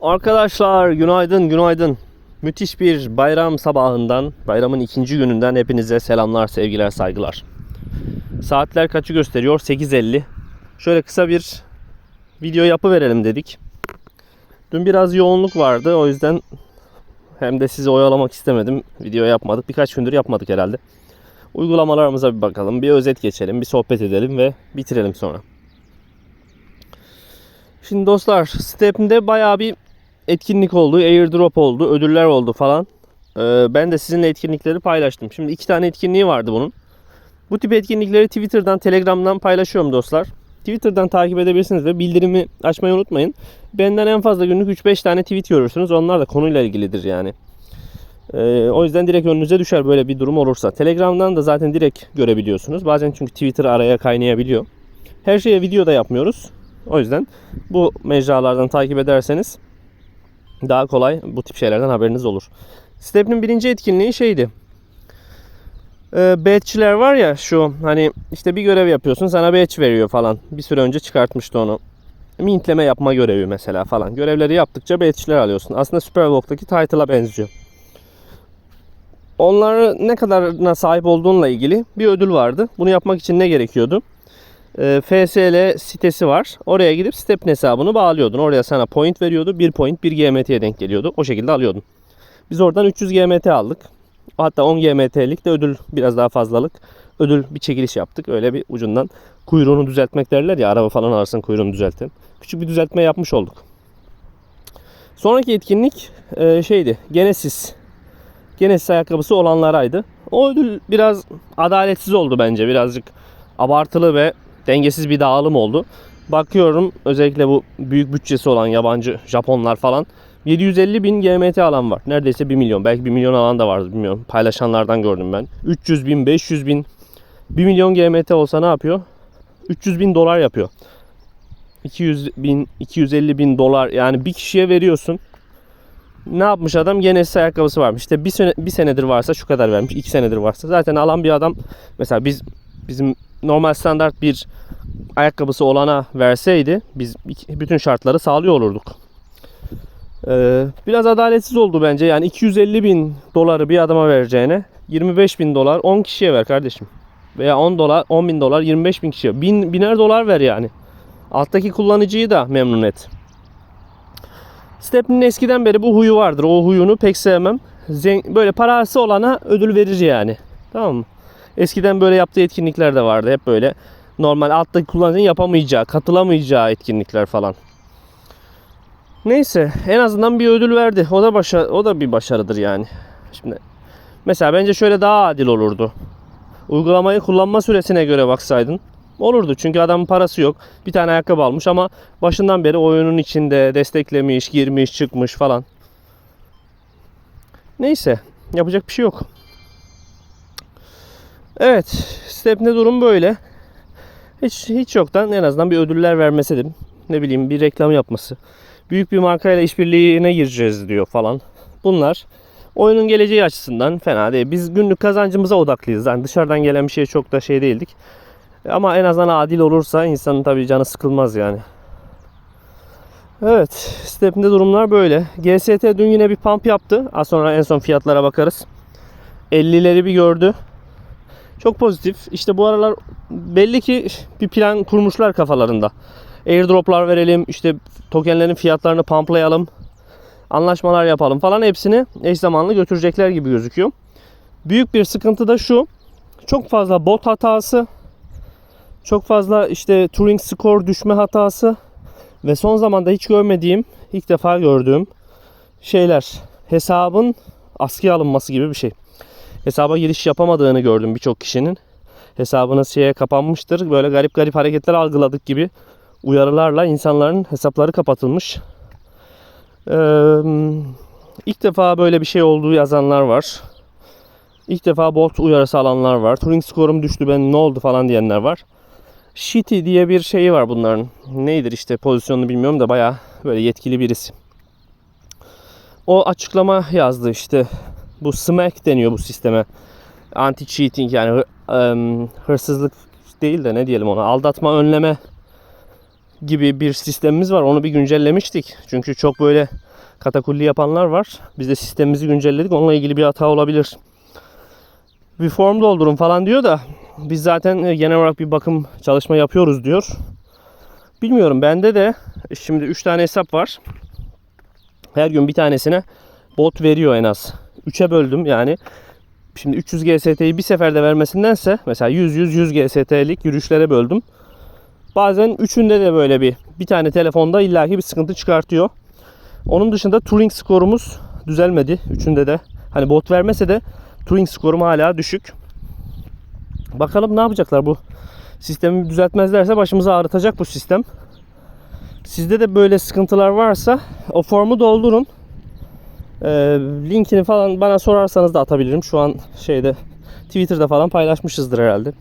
Arkadaşlar günaydın günaydın. Müthiş bir bayram sabahından, bayramın ikinci gününden hepinize selamlar, sevgiler, saygılar. Saatler kaçı gösteriyor? 8.50. Şöyle kısa bir video yapı verelim dedik. Dün biraz yoğunluk vardı o yüzden hem de sizi oyalamak istemedim. Video yapmadık. Birkaç gündür yapmadık herhalde. Uygulamalarımıza bir bakalım, bir özet geçelim, bir sohbet edelim ve bitirelim sonra. Şimdi dostlar, Step'de bayağı bir etkinlik oldu, airdrop oldu, ödüller oldu falan. Ee, ben de sizinle etkinlikleri paylaştım. Şimdi iki tane etkinliği vardı bunun. Bu tip etkinlikleri Twitter'dan, Telegram'dan paylaşıyorum dostlar. Twitter'dan takip edebilirsiniz ve bildirimi açmayı unutmayın. Benden en fazla günlük 3-5 tane tweet görürsünüz. Onlar da konuyla ilgilidir yani. Ee, o yüzden direkt önünüze düşer böyle bir durum olursa. Telegram'dan da zaten direkt görebiliyorsunuz. Bazen çünkü Twitter araya kaynayabiliyor. Her şeye video da yapmıyoruz. O yüzden bu mecralardan takip ederseniz daha kolay bu tip şeylerden haberiniz olur. Step'in birinci etkinliği şeydi. Ee, badge'ler var ya şu hani işte bir görev yapıyorsun sana badge veriyor falan. Bir süre önce çıkartmıştı onu. Mintleme yapma görevi mesela falan. Görevleri yaptıkça badge'ler alıyorsun. Aslında Superbox'taki title'a benziyor. Onları ne kadarına sahip olduğunla ilgili bir ödül vardı. Bunu yapmak için ne gerekiyordu? E, FSL sitesi var. Oraya gidip Step'in hesabını bağlıyordun. Oraya sana point veriyordu. 1 point 1 GMT'ye denk geliyordu. O şekilde alıyordun. Biz oradan 300 GMT aldık. Hatta 10 GMT'lik de ödül biraz daha fazlalık. Ödül bir çekiliş yaptık. Öyle bir ucundan kuyruğunu düzeltmek derler ya araba falan alırsın kuyruğunu düzeltin. Küçük bir düzeltme yapmış olduk. Sonraki etkinlik e, şeydi. Genesis. Genesis ayakkabısı olanlaraydı. O ödül biraz adaletsiz oldu bence. Birazcık abartılı ve dengesiz bir dağılım oldu. Bakıyorum özellikle bu büyük bütçesi olan yabancı Japonlar falan 750 bin GMT alan var. Neredeyse 1 milyon. Belki 1 milyon alan da vardı bilmiyorum. Paylaşanlardan gördüm ben. 300 bin, 500 bin. 1 milyon GMT olsa ne yapıyor? 300 bin dolar yapıyor. 200 bin, 250 bin dolar yani bir kişiye veriyorsun. Ne yapmış adam? Genesis ayakkabısı varmış. İşte bir, sene, bir senedir varsa şu kadar vermiş. iki senedir varsa. Zaten alan bir adam mesela biz bizim normal standart bir ayakkabısı olana verseydi biz bütün şartları sağlıyor olurduk. Ee, biraz adaletsiz oldu bence. Yani 250 bin doları bir adama vereceğine 25 bin dolar 10 kişiye ver kardeşim. Veya 10 dolar 10 bin dolar 25 bin kişiye. Bin, biner dolar ver yani. Alttaki kullanıcıyı da memnun et. Step'nin eskiden beri bu huyu vardır. O huyunu pek sevmem. Zen- böyle parası olana ödül verir yani. Tamam mı? Eskiden böyle yaptığı etkinlikler de vardı. Hep böyle normal alttaki kullanıcının yapamayacağı, katılamayacağı etkinlikler falan. Neyse en azından bir ödül verdi. O da başa o da bir başarıdır yani. Şimdi mesela bence şöyle daha adil olurdu. Uygulamayı kullanma süresine göre baksaydın olurdu. Çünkü adamın parası yok. Bir tane ayakkabı almış ama başından beri oyunun içinde desteklemiş, girmiş, çıkmış falan. Neyse yapacak bir şey yok. Evet, Step'ne durum böyle. Hiç hiç yoktan en azından bir ödüller vermesi dedim. Ne bileyim bir reklam yapması. Büyük bir markayla işbirliğine gireceğiz diyor falan. Bunlar oyunun geleceği açısından fena değil. Biz günlük kazancımıza odaklıyız. Yani dışarıdan gelen bir şey çok da şey değildik. Ama en azından adil olursa insanın tabii canı sıkılmaz yani. Evet, Step'inde durumlar böyle. GST dün yine bir pump yaptı. Az sonra en son fiyatlara bakarız. 50'leri bir gördü. Çok pozitif. İşte bu aralar belli ki bir plan kurmuşlar kafalarında. Airdroplar verelim, işte tokenlerin fiyatlarını pumplayalım, anlaşmalar yapalım falan hepsini eş zamanlı götürecekler gibi gözüküyor. Büyük bir sıkıntı da şu. Çok fazla bot hatası, çok fazla işte Turing score düşme hatası ve son zamanda hiç görmediğim, ilk defa gördüğüm şeyler. Hesabın askıya alınması gibi bir şey hesaba giriş yapamadığını gördüm birçok kişinin. Hesabınız şeye kapanmıştır. Böyle garip garip hareketler algıladık gibi uyarılarla insanların hesapları kapatılmış. Ee, ilk defa böyle bir şey olduğu yazanlar var. İlk defa bot uyarısı alanlar var. Turing skorum düştü ben ne oldu falan diyenler var. Shitty diye bir şeyi var bunların. Neydir işte pozisyonunu bilmiyorum da baya böyle yetkili birisi. O açıklama yazdı işte bu SMAC deniyor bu sisteme. Anti cheating yani hırsızlık değil de ne diyelim ona aldatma önleme gibi bir sistemimiz var. Onu bir güncellemiştik. Çünkü çok böyle katakulli yapanlar var. Biz de sistemimizi güncelledik. Onunla ilgili bir hata olabilir. Bir form doldurun falan diyor da biz zaten e, genel olarak bir bakım çalışma yapıyoruz diyor. Bilmiyorum bende de şimdi 3 tane hesap var. Her gün bir tanesine bot veriyor en az. 3'e böldüm yani. Şimdi 300 GST'yi bir seferde vermesindense mesela 100 100 100 GST'lik yürüyüşlere böldüm. Bazen üçünde de böyle bir bir tane telefonda illaki bir sıkıntı çıkartıyor. Onun dışında Turing skorumuz düzelmedi üçünde de. Hani bot vermese de Turing skorum hala düşük. Bakalım ne yapacaklar bu sistemi düzeltmezlerse başımızı ağrıtacak bu sistem. Sizde de böyle sıkıntılar varsa o formu doldurun. Ee, linkini falan bana sorarsanız da atabilirim. Şu an şeyde Twitter'da falan paylaşmışızdır herhalde.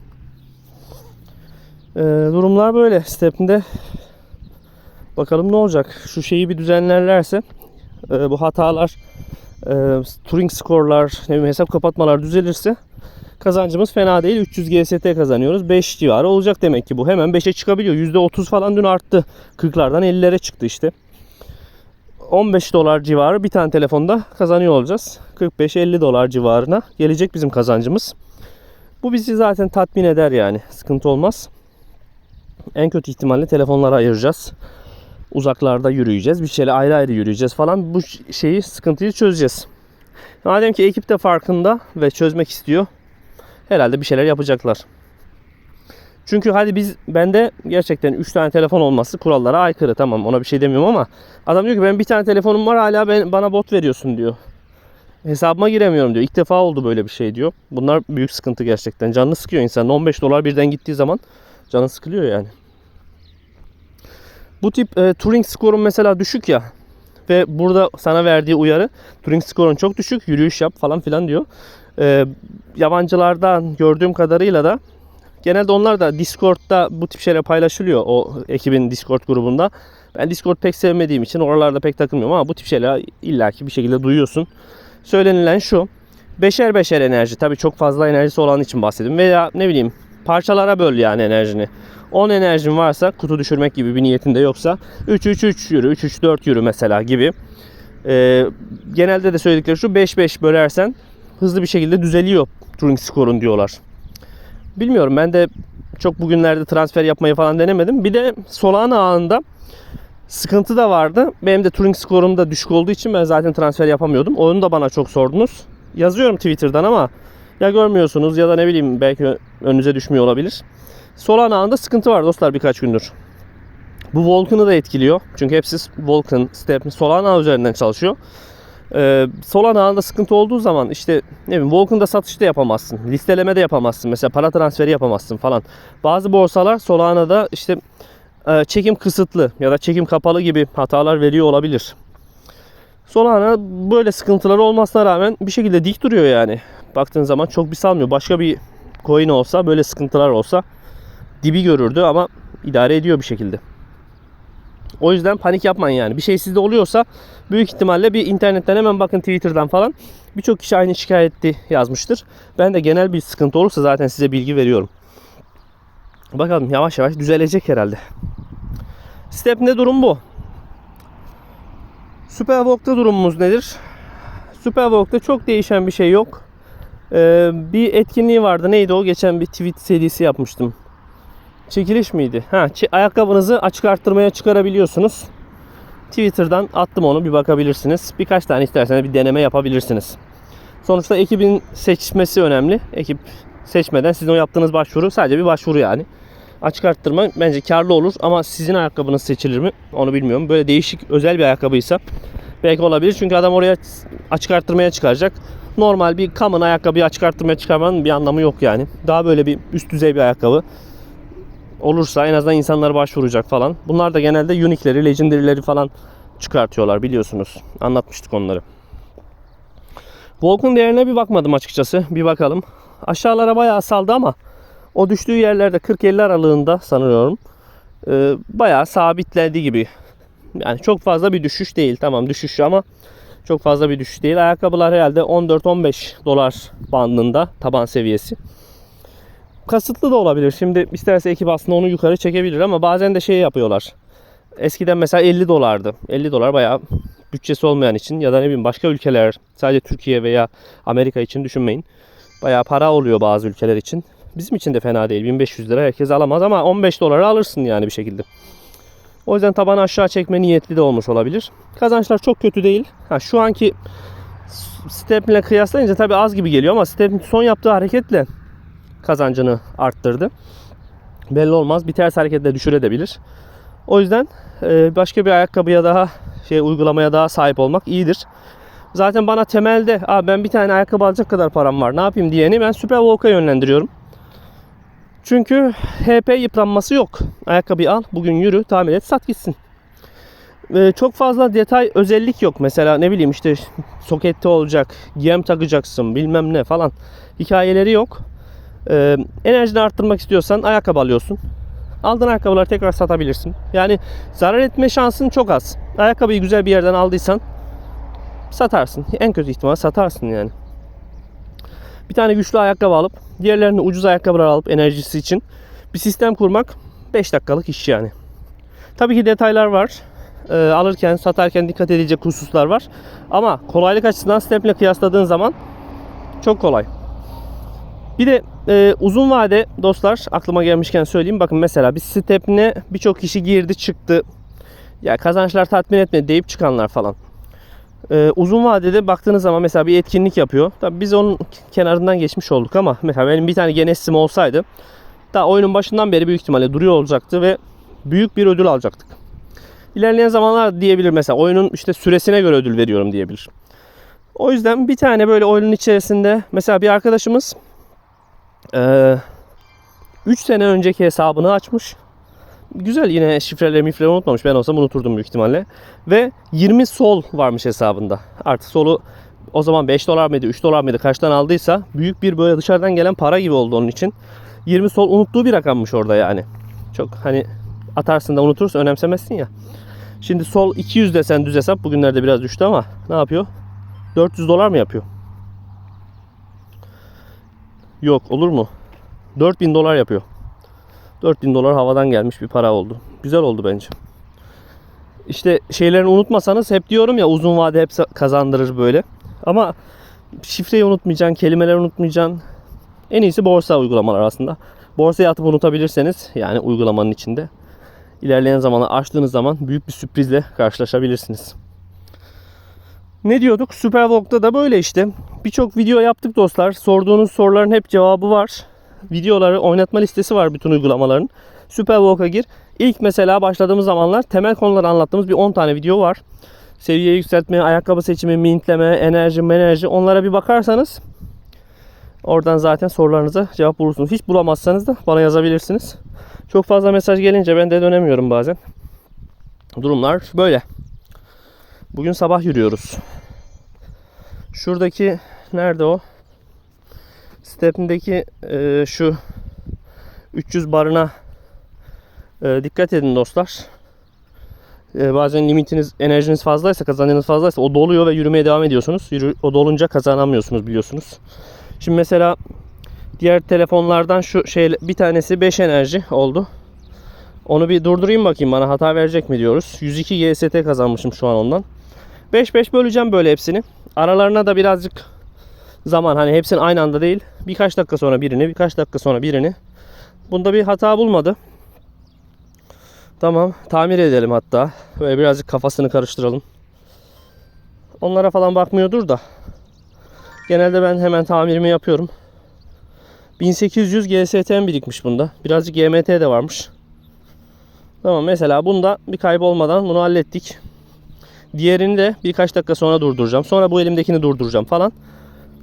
Ee, durumlar böyle. Step'inde bakalım ne olacak. Şu şeyi bir düzenlerlerse e, bu hatalar e, Turing skorlar, ne bileyim, hesap kapatmalar düzelirse kazancımız fena değil. 300 GST kazanıyoruz. 5 civarı olacak demek ki bu. Hemen 5'e çıkabiliyor. %30 falan dün arttı. 40'lardan 50'lere çıktı işte. 15 dolar civarı bir tane telefonda kazanıyor olacağız. 45-50 dolar civarına gelecek bizim kazancımız. Bu bizi zaten tatmin eder yani. Sıkıntı olmaz. En kötü ihtimalle telefonlara ayıracağız. Uzaklarda yürüyeceğiz. Bir şeyle ayrı ayrı yürüyeceğiz falan. Bu şeyi sıkıntıyı çözeceğiz. Madem ki ekip de farkında ve çözmek istiyor. Herhalde bir şeyler yapacaklar. Çünkü hadi biz bende gerçekten 3 tane telefon olması kurallara aykırı tamam ona bir şey demiyorum ama adam diyor ki ben bir tane telefonum var hala ben, bana bot veriyorsun diyor. Hesabıma giremiyorum diyor. İlk defa oldu böyle bir şey diyor. Bunlar büyük sıkıntı gerçekten. Canını sıkıyor insan. 15 dolar birden gittiği zaman canı sıkılıyor yani. Bu tip e, Turing skorun mesela düşük ya ve burada sana verdiği uyarı Turing skorun çok düşük yürüyüş yap falan filan diyor. E, yabancılardan gördüğüm kadarıyla da genelde onlar da Discord'da bu tip şeyler paylaşılıyor o ekibin Discord grubunda. Ben Discord pek sevmediğim için oralarda pek takılmıyorum ama bu tip şeyler illaki bir şekilde duyuyorsun. Söylenilen şu. Beşer beşer enerji. Tabii çok fazla enerjisi olan için bahsedeyim. Veya ne bileyim parçalara böl yani enerjini. 10 enerjin varsa kutu düşürmek gibi bir niyetin de yoksa 3 3 3 yürü, 3 3 4 yürü mesela gibi. Ee, genelde de söyledikleri şu 5 5 bölersen hızlı bir şekilde düzeliyor Turing skorun diyorlar. Bilmiyorum ben de çok bugünlerde transfer yapmayı falan denemedim. Bir de Solana ağında sıkıntı da vardı. Benim de Turing skorum da düşük olduğu için ben zaten transfer yapamıyordum. Onu da bana çok sordunuz. Yazıyorum Twitter'dan ama ya görmüyorsunuz ya da ne bileyim belki önünüze düşmüyor olabilir. Solana ağında sıkıntı var dostlar birkaç gündür. Bu Vulcan'ı da etkiliyor. Çünkü hepsi Vulcan, Step, Solana üzerinden çalışıyor. Ee, Solana ağında sıkıntı olduğu zaman işte ne bileyim Vulcan'da satış da yapamazsın. Listeleme de yapamazsın. Mesela para transferi yapamazsın falan. Bazı borsalar Solana'da işte e, çekim kısıtlı ya da çekim kapalı gibi hatalar veriyor olabilir. Solana böyle sıkıntıları olmasına rağmen bir şekilde dik duruyor yani. Baktığın zaman çok bir salmıyor. Başka bir coin olsa böyle sıkıntılar olsa dibi görürdü ama idare ediyor bir şekilde. O yüzden panik yapmayın yani. Bir şey sizde oluyorsa büyük ihtimalle bir internetten hemen bakın Twitter'dan falan. Birçok kişi aynı şikayeti yazmıştır. Ben de genel bir sıkıntı olursa zaten size bilgi veriyorum. Bakalım yavaş yavaş düzelecek herhalde. Step ne durum bu? Superwalk'ta durumumuz nedir? Superwalk'ta çok değişen bir şey yok. Ee, bir etkinliği vardı. Neydi o? Geçen bir tweet serisi yapmıştım. Çekiliş miydi? Ha, ayakkabınızı açık arttırmaya çıkarabiliyorsunuz. Twitter'dan attım onu bir bakabilirsiniz. Birkaç tane isterseniz bir deneme yapabilirsiniz. Sonuçta ekibin seçmesi önemli. Ekip seçmeden sizin o yaptığınız başvuru sadece bir başvuru yani. Açık arttırma bence karlı olur ama sizin ayakkabınız seçilir mi onu bilmiyorum. Böyle değişik özel bir ayakkabıysa belki olabilir. Çünkü adam oraya açık arttırmaya çıkaracak. Normal bir common ayakkabıyı açık arttırmaya çıkarmanın bir anlamı yok yani. Daha böyle bir üst düzey bir ayakkabı olursa en azından insanlar başvuracak falan. Bunlar da genelde unique'leri, legendary'leri falan çıkartıyorlar biliyorsunuz. Anlatmıştık onları. Volk'un değerine bir bakmadım açıkçası. Bir bakalım. Aşağılara bayağı saldı ama o düştüğü yerlerde 40-50 aralığında sanıyorum. Ee, bayağı sabitledi gibi. Yani çok fazla bir düşüş değil. Tamam düşüş ama çok fazla bir düşüş değil. Ayakkabılar herhalde 14-15 dolar bandında taban seviyesi. Kasıtlı da olabilir. Şimdi isterse ekip aslında onu yukarı çekebilir ama bazen de şey yapıyorlar. Eskiden mesela 50 dolardı. 50 dolar bayağı bütçesi olmayan için ya da ne bileyim başka ülkeler sadece Türkiye veya Amerika için düşünmeyin. Bayağı para oluyor bazı ülkeler için. Bizim için de fena değil. 1500 lira herkes alamaz ama 15 dolara alırsın yani bir şekilde. O yüzden tabanı aşağı çekme niyetli de olmuş olabilir. Kazançlar çok kötü değil. Ha, şu anki Step'le kıyaslayınca tabii az gibi geliyor ama Step'in son yaptığı hareketle kazancını arttırdı. Belli olmaz. Bir ters hareketle düşürebilir. O yüzden e, başka bir ayakkabıya daha şey uygulamaya daha sahip olmak iyidir. Zaten bana temelde Aa, ben bir tane ayakkabı alacak kadar param var ne yapayım diyeni ben Superwalk'a yönlendiriyorum. Çünkü HP yıpranması yok. Ayakkabıyı al, bugün yürü, tamir et, sat gitsin. Ee, çok fazla detay, özellik yok. Mesela ne bileyim işte sokette olacak, gem takacaksın, bilmem ne falan. Hikayeleri yok. Ee, enerjini arttırmak istiyorsan ayakkabı alıyorsun. Aldığın ayakkabıları tekrar satabilirsin. Yani zarar etme şansın çok az. Ayakkabıyı güzel bir yerden aldıysan satarsın. En kötü ihtimal satarsın yani. Bir tane güçlü ayakkabı alıp diğerlerini ucuz ayakkabılar alıp enerjisi için bir sistem kurmak 5 dakikalık iş yani. Tabii ki detaylar var. Ee, alırken, satarken dikkat edilecek hususlar var. Ama kolaylık açısından Step'le kıyasladığın zaman çok kolay. Bir de e, uzun vade dostlar aklıma gelmişken söyleyeyim. Bakın mesela bir Step'ne birçok kişi girdi çıktı. Ya kazançlar tatmin etmedi deyip çıkanlar falan. Ee, uzun vadede baktığınız zaman mesela bir etkinlik yapıyor. Tabii biz onun kenarından geçmiş olduk ama mesela benim bir tane Genesis'im olsaydı daha oyunun başından beri büyük ihtimalle duruyor olacaktı ve büyük bir ödül alacaktık. İlerleyen zamanlar diyebilir mesela oyunun işte süresine göre ödül veriyorum diyebilir. O yüzden bir tane böyle oyunun içerisinde mesela bir arkadaşımız 3 sene önceki hesabını açmış. Güzel yine şifreleri mifreleri unutmamış. Ben olsam unuturdum büyük ihtimalle. Ve 20 sol varmış hesabında. Artık solu o zaman 5 dolar mıydı 3 dolar mıydı kaçtan aldıysa büyük bir böyle dışarıdan gelen para gibi oldu onun için. 20 sol unuttuğu bir rakammış orada yani. Çok hani atarsın da unutursa önemsemezsin ya. Şimdi sol 200 desen düz hesap bugünlerde biraz düştü ama ne yapıyor? 400 dolar mı yapıyor? Yok olur mu? 4000 dolar yapıyor. 4000 dolar havadan gelmiş bir para oldu. Güzel oldu bence. İşte şeylerini unutmasanız hep diyorum ya uzun vade hep kazandırır böyle. Ama şifreyi unutmayacaksın, kelimeleri unutmayacaksın. En iyisi borsa uygulamalar aslında. Borsaya atıp unutabilirseniz yani uygulamanın içinde ilerleyen zamanlar açtığınız zaman büyük bir sürprizle karşılaşabilirsiniz. Ne diyorduk? Supervlog'da da böyle işte. Birçok video yaptık dostlar. Sorduğunuz soruların hep cevabı var videoları oynatma listesi var bütün uygulamaların. Superwalk'a gir. İlk mesela başladığımız zamanlar temel konuları anlattığımız bir 10 tane video var. Seviye yükseltme, ayakkabı seçimi, mintleme, enerji, enerji onlara bir bakarsanız oradan zaten sorularınıza cevap bulursunuz. Hiç bulamazsanız da bana yazabilirsiniz. Çok fazla mesaj gelince ben de dönemiyorum bazen. Durumlar böyle. Bugün sabah yürüyoruz. Şuradaki nerede o? Step'indeki e, şu 300 barına e, dikkat edin dostlar. E, bazen limitiniz, enerjiniz fazlaysa, kazancınız fazlaysa o doluyor ve yürümeye devam ediyorsunuz. Yürü, o dolunca kazanamıyorsunuz biliyorsunuz. Şimdi mesela diğer telefonlardan şu şey bir tanesi 5 enerji oldu. Onu bir durdurayım bakayım bana hata verecek mi diyoruz. 102 GST kazanmışım şu an ondan. 5-5 böleceğim böyle hepsini. Aralarına da birazcık zaman hani hepsini aynı anda değil. Birkaç dakika sonra birini, birkaç dakika sonra birini. Bunda bir hata bulmadı. Tamam, tamir edelim hatta. Böyle birazcık kafasını karıştıralım. Onlara falan bakmıyordur da. Genelde ben hemen tamirimi yapıyorum. 1800 GSTM birikmiş bunda. Birazcık GMT de varmış. Tamam mesela bunda bir kaybolmadan bunu hallettik. Diğerini de birkaç dakika sonra durduracağım. Sonra bu elimdekini durduracağım falan.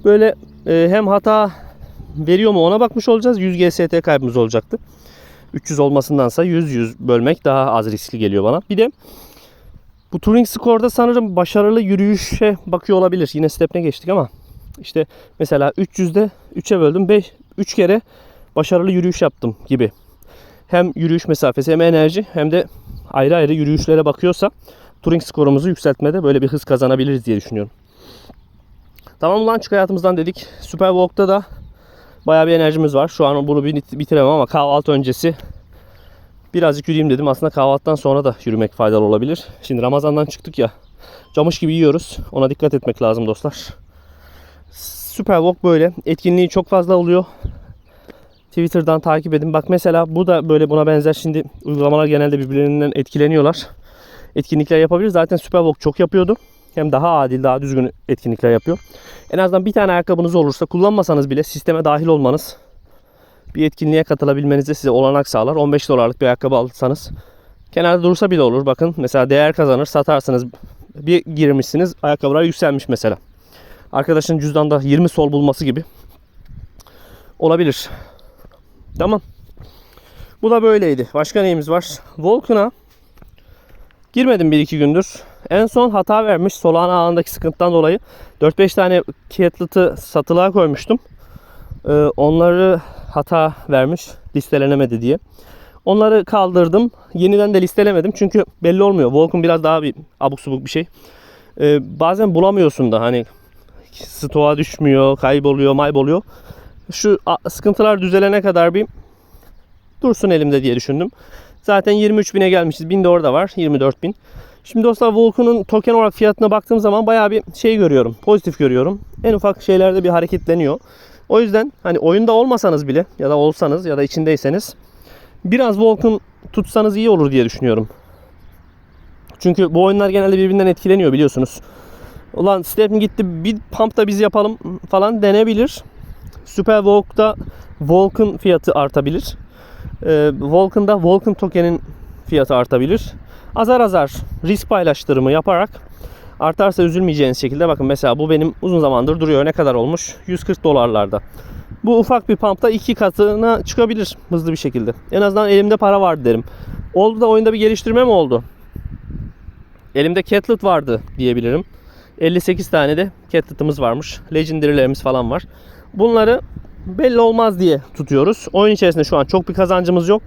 Böyle e, hem hata veriyor mu ona bakmış olacağız. 100 GST kaybımız olacaktı. 300 olmasındansa 100-100 bölmek daha az riskli geliyor bana. Bir de bu Turing Score'da sanırım başarılı yürüyüşe bakıyor olabilir. Yine step'ine geçtik ama işte mesela 300'de 3'e böldüm. 5 3 kere başarılı yürüyüş yaptım gibi. Hem yürüyüş mesafesi hem enerji hem de ayrı ayrı yürüyüşlere bakıyorsa Turing skorumuzu yükseltmede böyle bir hız kazanabiliriz diye düşünüyorum. Tamam çık hayatımızdan dedik. Super Walk'ta da bayağı bir enerjimiz var. Şu an bunu bitiremem ama kahvaltı öncesi birazcık yürüyeyim dedim. Aslında kahvaltıdan sonra da yürümek faydalı olabilir. Şimdi Ramazan'dan çıktık ya. camış gibi yiyoruz. Ona dikkat etmek lazım dostlar. Superwalk böyle. Etkinliği çok fazla oluyor. Twitter'dan takip edin. Bak mesela bu da böyle buna benzer şimdi uygulamalar genelde birbirlerinden etkileniyorlar. Etkinlikler yapabilir. Zaten Superwalk çok yapıyordu. Hem daha adil, daha düzgün etkinlikler yapıyor. En azından bir tane ayakkabınız olursa kullanmasanız bile sisteme dahil olmanız bir etkinliğe katılabilmenize size olanak sağlar. 15 dolarlık bir ayakkabı alırsanız kenarda dursa bile olur. Bakın mesela değer kazanır, satarsınız. Bir girmişsiniz, ayakkabılar yükselmiş mesela. Arkadaşın cüzdanda 20 sol bulması gibi olabilir. Tamam. Bu da böyleydi. Başka neyimiz var? Volkan'a girmedim 1-2 gündür. En son hata vermiş. Solana ağındaki sıkıntıdan dolayı 4-5 tane Kietlet'ı satılığa koymuştum. Ee, onları hata vermiş. Listelenemedi diye. Onları kaldırdım. Yeniden de listelemedim. Çünkü belli olmuyor. Volkan biraz daha bir abuk subuk bir şey. Ee, bazen bulamıyorsun da hani stoğa düşmüyor, kayboluyor, mayboluyor. Şu sıkıntılar düzelene kadar bir dursun elimde diye düşündüm. Zaten 23 bine gelmişiz. 1000 de orada var. 24 bin. Şimdi dostlar Volkan'ın token olarak fiyatına baktığım zaman bayağı bir şey görüyorum. Pozitif görüyorum. En ufak şeylerde bir hareketleniyor. O yüzden hani oyunda olmasanız bile ya da olsanız ya da içindeyseniz biraz Volkan tutsanız iyi olur diye düşünüyorum. Çünkü bu oyunlar genelde birbirinden etkileniyor biliyorsunuz. Ulan Step mi gitti bir pump da biz yapalım falan denebilir. Super Walk'ta Volkan fiyatı artabilir. Ee, Volkan'da Volkan tokenin fiyatı artabilir. Azar azar risk paylaştırımı yaparak artarsa üzülmeyeceğiniz şekilde bakın mesela bu benim uzun zamandır duruyor. Ne kadar olmuş? 140 dolarlarda. Bu ufak bir pumpta iki katına çıkabilir hızlı bir şekilde. En azından elimde para vardı derim. Oldu da oyunda bir geliştirme mi oldu? Elimde Catlet vardı diyebilirim. 58 tane de Catlet'ımız varmış. Legendary'lerimiz falan var. Bunları belli olmaz diye tutuyoruz. Oyun içerisinde şu an çok bir kazancımız yok.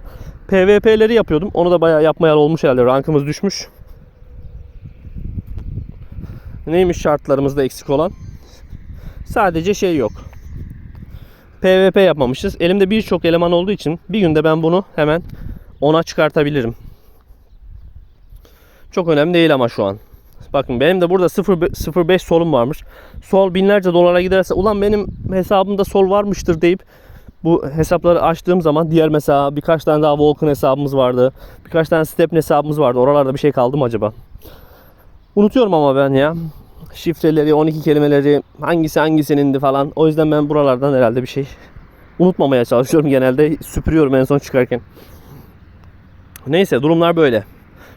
PvP'leri yapıyordum. Onu da bayağı yapmayalı olmuş herhalde. Rankımız düşmüş. Neymiş şartlarımızda eksik olan? Sadece şey yok. PvP yapmamışız. Elimde birçok eleman olduğu için bir günde ben bunu hemen ona çıkartabilirim. Çok önemli değil ama şu an. Bakın benim de burada 0.5 solum varmış. Sol binlerce dolara giderse ulan benim hesabımda sol varmıştır deyip bu hesapları açtığım zaman diğer mesela birkaç tane daha Vulcan hesabımız vardı. Birkaç tane Stepn hesabımız vardı. Oralarda bir şey kaldı mı acaba? Unutuyorum ama ben ya. Şifreleri, 12 kelimeleri, hangisi hangisinin falan. O yüzden ben buralardan herhalde bir şey unutmamaya çalışıyorum genelde. Süpürüyorum en son çıkarken. Neyse durumlar böyle.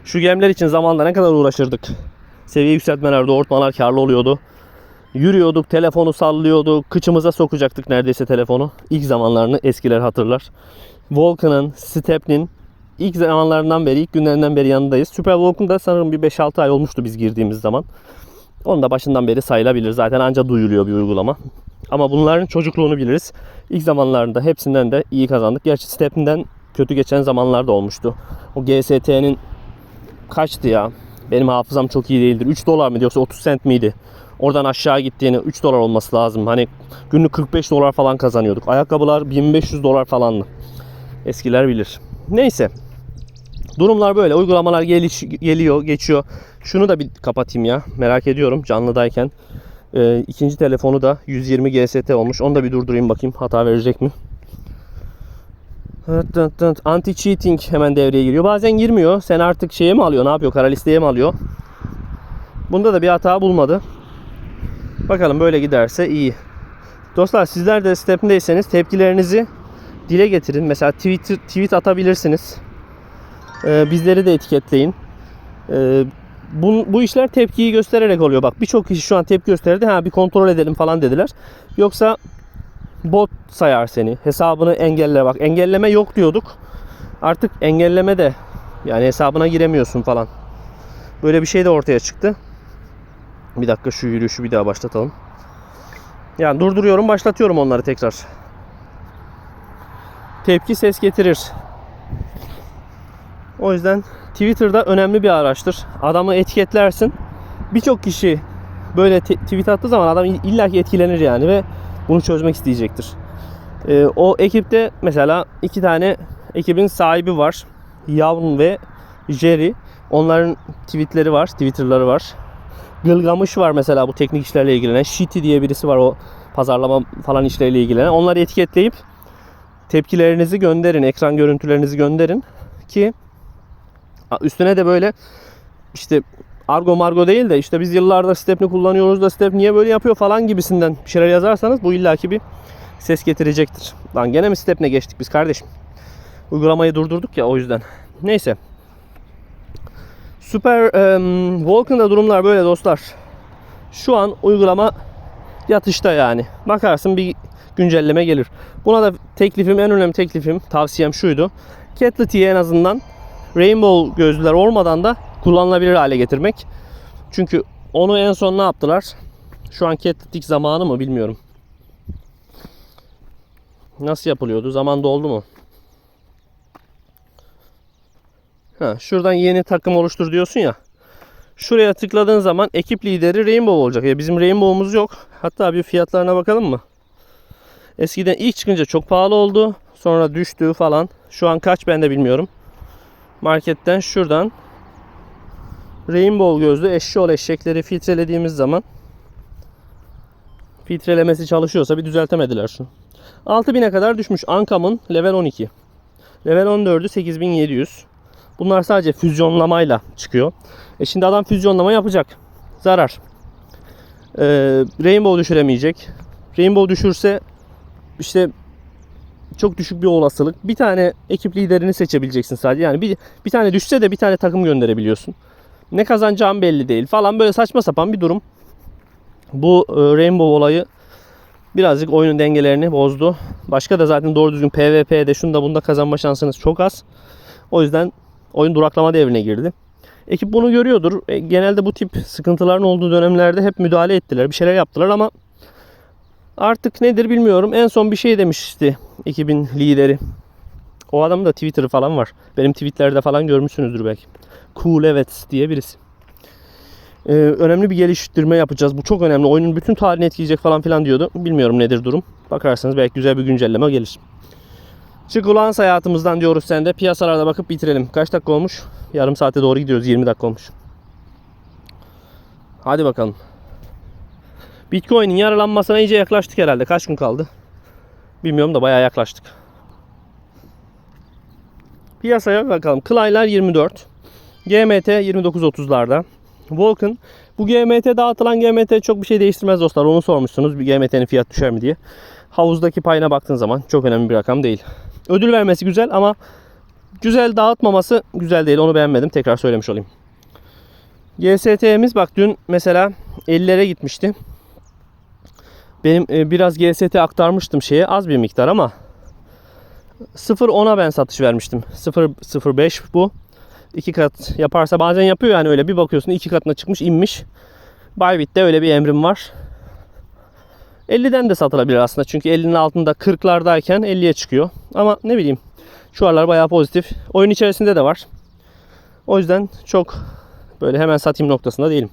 Şu gemler için zamanda ne kadar uğraşırdık. Seviye yükseltmeler, doğurtmalar karlı oluyordu. Yürüyorduk, telefonu sallıyorduk. Kıçımıza sokacaktık neredeyse telefonu. İlk zamanlarını eskiler hatırlar. Volkan'ın, Step'nin ilk zamanlarından beri, ilk günlerinden beri yanındayız. Super Volkan'da sanırım bir 5-6 ay olmuştu biz girdiğimiz zaman. Onun da başından beri sayılabilir. Zaten anca duyuluyor bir uygulama. Ama bunların çocukluğunu biliriz. İlk zamanlarında hepsinden de iyi kazandık. Gerçi Step'den kötü geçen zamanlar da olmuştu. O GST'nin kaçtı ya? Benim hafızam çok iyi değildir. 3 dolar mıydı yoksa 30 cent miydi? Oradan aşağı gittiğini 3 dolar olması lazım. Hani günlük 45 dolar falan kazanıyorduk. Ayakkabılar 1500 dolar falandı. Eskiler bilir. Neyse. Durumlar böyle. Uygulamalar geliş, geliyor, geçiyor. Şunu da bir kapatayım ya. Merak ediyorum canlıdayken. Ee, ikinci telefonu da 120 GST olmuş. Onu da bir durdurayım bakayım. Hata verecek mi? Anti cheating hemen devreye giriyor. Bazen girmiyor. Sen artık şeye mi alıyor? Ne yapıyor? Kara listeye mi alıyor? Bunda da bir hata bulmadı. Bakalım böyle giderse iyi. Dostlar sizler de step'indeyseniz tepkilerinizi dile getirin. Mesela tweet, tweet atabilirsiniz. Ee, bizleri de etiketleyin. Ee, bu, bu işler tepkiyi göstererek oluyor. Bak birçok kişi şu an tepki gösterdi. Ha bir kontrol edelim falan dediler. Yoksa bot sayar seni. Hesabını engelle bak. Engelleme yok diyorduk. Artık engelleme de yani hesabına giremiyorsun falan. Böyle bir şey de ortaya çıktı. Bir dakika şu yürüyüşü bir daha başlatalım. Yani durduruyorum başlatıyorum onları tekrar. Tepki ses getirir. O yüzden Twitter'da önemli bir araçtır. Adamı etiketlersin. Birçok kişi böyle tweet attığı zaman adam illaki etkilenir yani ve bunu çözmek isteyecektir. Ee, o ekipte mesela iki tane ekibin sahibi var. Yavrum ve Jerry. Onların tweetleri var, Twitter'ları var. Gılgamış var mesela bu teknik işlerle ilgilenen. Shiti diye birisi var o pazarlama falan işleriyle ilgilenen. Onları etiketleyip tepkilerinizi gönderin, ekran görüntülerinizi gönderin ki üstüne de böyle işte argo margo değil de işte biz yıllardır stepni kullanıyoruz da step niye böyle yapıyor falan gibisinden bir şeyler yazarsanız bu illaki bir ses getirecektir. Lan gene mi stepne geçtik biz kardeşim? Uygulamayı durdurduk ya o yüzden. Neyse. Super um, Vulcan'da durumlar böyle dostlar. Şu an uygulama yatışta yani. Bakarsın bir güncelleme gelir. Buna da teklifim en önemli teklifim tavsiyem şuydu. Catleti'yi en azından Rainbow gözlüler olmadan da kullanılabilir hale getirmek. Çünkü onu en son ne yaptılar? Şu an Catletik zamanı mı bilmiyorum. Nasıl yapılıyordu? Zaman doldu mu? Ha, şuradan yeni takım oluştur diyorsun ya. Şuraya tıkladığın zaman ekip lideri Rainbow olacak. Ya bizim Rainbow'umuz yok. Hatta bir fiyatlarına bakalım mı? Eskiden ilk çıkınca çok pahalı oldu. Sonra düştü falan. Şu an kaç ben de bilmiyorum. Marketten şuradan Rainbow gözlü eşşoğlu eşekleri filtrelediğimiz zaman filtrelemesi çalışıyorsa bir düzeltemediler şunu. 6000'e kadar düşmüş. Ankam'ın level 12. Level 14'ü 8700. Bunlar sadece füzyonlamayla çıkıyor. E şimdi adam füzyonlama yapacak. Zarar. Ee, Rainbow düşüremeyecek. Rainbow düşürse işte çok düşük bir olasılık. Bir tane ekip liderini seçebileceksin sadece. Yani bir, bir tane düşse de bir tane takım gönderebiliyorsun. Ne kazanacağım belli değil falan böyle saçma sapan bir durum. Bu e, Rainbow olayı birazcık oyunun dengelerini bozdu. Başka da zaten doğru düzgün PvP'de şunda bunda kazanma şansınız çok az. O yüzden oyun duraklama devrine girdi. Ekip bunu görüyordur. E, genelde bu tip sıkıntıların olduğu dönemlerde hep müdahale ettiler. Bir şeyler yaptılar ama artık nedir bilmiyorum. En son bir şey demişti ekibin lideri. O adamın da Twitter'ı falan var. Benim tweetlerde falan görmüşsünüzdür belki. Cool evet diye birisi. Ee, önemli bir geliştirme yapacağız. Bu çok önemli. Oyunun bütün tarihini etkileyecek falan filan diyordu. Bilmiyorum nedir durum. Bakarsanız belki güzel bir güncelleme gelir. Çık hayatımızdan diyoruz sen de. Piyasalarda bakıp bitirelim. Kaç dakika olmuş? Yarım saate doğru gidiyoruz. 20 dakika olmuş. Hadi bakalım. Bitcoin'in yaralanmasına iyice yaklaştık herhalde. Kaç gün kaldı? Bilmiyorum da bayağı yaklaştık. Piyasaya bakalım. Clay'lar 24. GMT 29.30'larda. Vulcan. Bu GMT dağıtılan GMT çok bir şey değiştirmez dostlar. Onu sormuşsunuz. Bir GMT'nin fiyat düşer mi diye. Havuzdaki payına baktığın zaman çok önemli bir rakam değil. Ödül vermesi güzel ama güzel dağıtmaması güzel değil. Onu beğenmedim. Tekrar söylemiş olayım. GST'miz bak dün mesela 50'lere gitmişti. Benim e, biraz GST aktarmıştım şeye az bir miktar ama 0.10'a ben satış vermiştim. 0.05 bu. iki kat yaparsa bazen yapıyor yani öyle bir bakıyorsun iki katına çıkmış inmiş. Bybit'te öyle bir emrim var. 50'den de satılabilir aslında çünkü 50'nin altında 40'lardayken 50'ye çıkıyor. Ama ne bileyim şu aralar bayağı pozitif. Oyun içerisinde de var. O yüzden çok böyle hemen satayım noktasında değilim.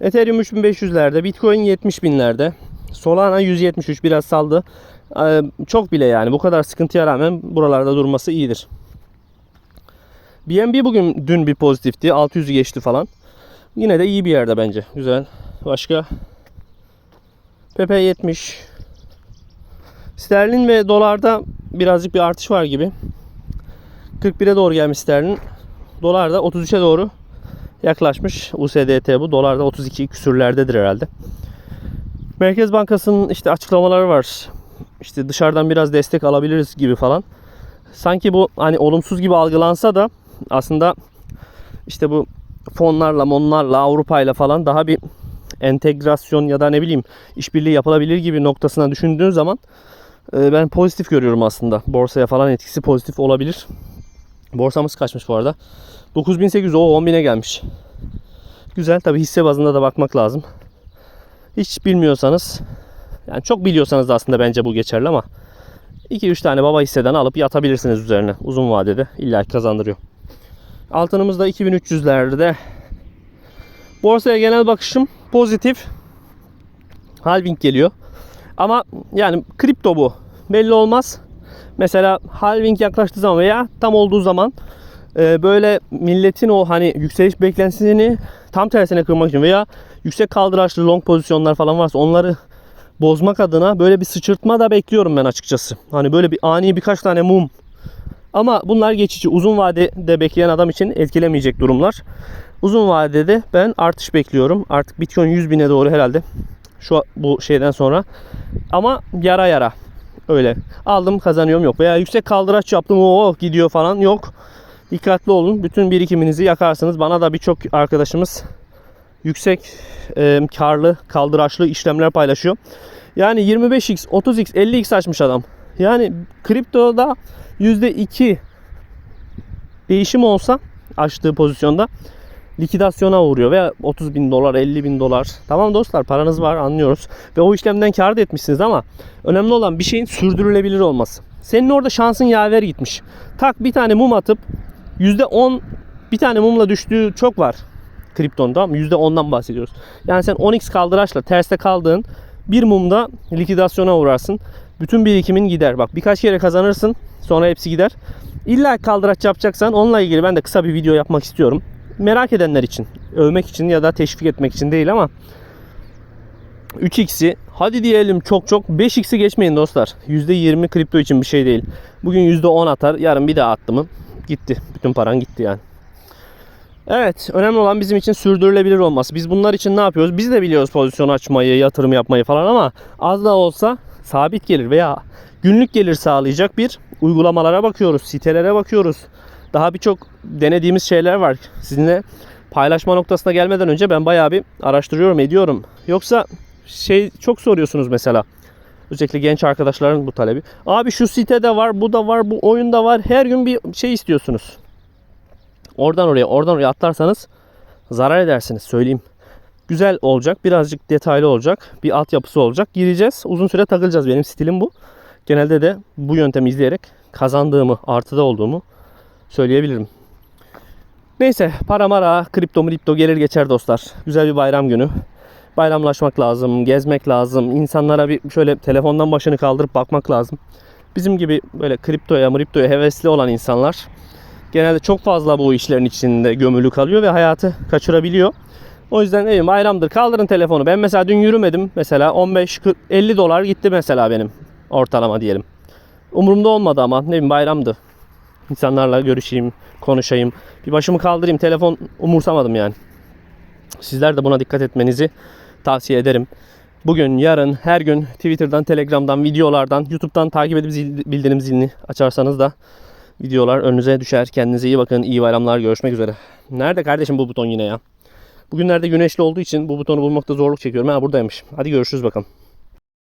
Ethereum 3500'lerde, Bitcoin 70 binlerde, Solana 173 biraz saldı. Ee, çok bile yani bu kadar sıkıntıya rağmen buralarda durması iyidir. BNB bugün dün bir pozitifti. 600'ü geçti falan. Yine de iyi bir yerde bence. Güzel. Başka? PP 70. Sterlin ve dolarda birazcık bir artış var gibi. 41'e doğru gelmiş sterlin. Dolar da 33'e doğru yaklaşmış. USDT bu. Dolar da 32 küsürlerdedir herhalde. Merkez Bankası'nın işte açıklamaları var. İşte dışarıdan biraz destek alabiliriz gibi falan. Sanki bu hani olumsuz gibi algılansa da aslında işte bu fonlarla, monlarla, Avrupa'yla falan daha bir entegrasyon ya da ne bileyim işbirliği yapılabilir gibi noktasına düşündüğün zaman e, ben pozitif görüyorum aslında. Borsaya falan etkisi pozitif olabilir. Borsamız kaçmış bu arada? 9800 o 10.000'e gelmiş. Güzel tabi hisse bazında da bakmak lazım. Hiç bilmiyorsanız yani çok biliyorsanız da aslında bence bu geçerli ama 2-3 tane baba hisseden alıp yatabilirsiniz üzerine uzun vadede. İlla kazandırıyor. Altınımız da 2300'lerde. Borsaya genel bakışım pozitif. Halving geliyor. Ama yani kripto bu. Belli olmaz. Mesela halving yaklaştığı zaman veya tam olduğu zaman e, böyle milletin o hani yükseliş beklentisini tam tersine kırmak için veya yüksek kaldıraçlı long pozisyonlar falan varsa onları bozmak adına böyle bir sıçırtma da bekliyorum ben açıkçası. Hani böyle bir ani birkaç tane mum ama bunlar geçici. Uzun vadede bekleyen adam için etkilemeyecek durumlar. Uzun vadede ben artış bekliyorum. Artık Bitcoin 100 bine doğru herhalde. Şu bu şeyden sonra. Ama yara yara. Öyle. Aldım kazanıyorum yok. Veya yüksek kaldıraç yaptım o gidiyor falan yok. Dikkatli olun. Bütün birikiminizi yakarsınız. Bana da birçok arkadaşımız yüksek e, karlı kaldıraçlı işlemler paylaşıyor. Yani 25x, 30x, 50x açmış adam. Yani kriptoda %2 değişim olsa açtığı pozisyonda likidasyona uğruyor veya 30 bin dolar 50 bin dolar. Tamam dostlar paranız var anlıyoruz. Ve o işlemden kar da etmişsiniz ama önemli olan bir şeyin sürdürülebilir olması. Senin orada şansın yaver gitmiş. Tak bir tane mum atıp %10 bir tane mumla düştüğü çok var kriptonda ama %10'dan bahsediyoruz yani sen 10x kaldıraçla terste kaldığın bir mumda likidasyona uğrarsın bütün birikimin gider bak birkaç kere kazanırsın sonra hepsi gider İlla kaldıraç yapacaksan onunla ilgili ben de kısa bir video yapmak istiyorum merak edenler için, övmek için ya da teşvik etmek için değil ama 3x'i hadi diyelim çok çok 5x'i geçmeyin dostlar. %20 kripto için bir şey değil. Bugün %10 atar, yarın bir daha attı mı gitti. Bütün paran gitti yani. Evet, önemli olan bizim için sürdürülebilir olması. Biz bunlar için ne yapıyoruz? Biz de biliyoruz pozisyon açmayı, yatırım yapmayı falan ama az da olsa sabit gelir veya günlük gelir sağlayacak bir uygulamalara bakıyoruz, sitelere bakıyoruz daha birçok denediğimiz şeyler var. Sizinle paylaşma noktasına gelmeden önce ben bayağı bir araştırıyorum, ediyorum. Yoksa şey çok soruyorsunuz mesela. Özellikle genç arkadaşların bu talebi. Abi şu sitede var, bu da var, bu oyunda var. Her gün bir şey istiyorsunuz. Oradan oraya, oradan oraya atlarsanız zarar edersiniz söyleyeyim. Güzel olacak, birazcık detaylı olacak, bir altyapısı olacak. Gireceğiz, uzun süre takılacağız. Benim stilim bu. Genelde de bu yöntemi izleyerek kazandığımı, artıda olduğumu söyleyebilirim. Neyse para mara, kripto mripto gelir geçer dostlar. Güzel bir bayram günü. Bayramlaşmak lazım, gezmek lazım. İnsanlara bir şöyle telefondan başını kaldırıp bakmak lazım. Bizim gibi böyle kriptoya, mriptoya hevesli olan insanlar genelde çok fazla bu işlerin içinde gömülü kalıyor ve hayatı kaçırabiliyor. O yüzden evim bayramdır kaldırın telefonu. Ben mesela dün yürümedim. Mesela 15 40, 50 dolar gitti mesela benim ortalama diyelim. Umurumda olmadı ama ne bileyim bayramdı. İnsanlarla görüşeyim, konuşayım. Bir başımı kaldırayım. Telefon umursamadım yani. Sizler de buna dikkat etmenizi tavsiye ederim. Bugün, yarın, her gün Twitter'dan, Telegram'dan, videolardan, YouTube'dan takip edip zil, bildirim zilini açarsanız da videolar önünüze düşer. Kendinize iyi bakın. İyi bayramlar. Görüşmek üzere. Nerede kardeşim bu buton yine ya? Bugünlerde güneşli olduğu için bu butonu bulmakta zorluk çekiyorum. Ha buradaymış. Hadi görüşürüz bakalım.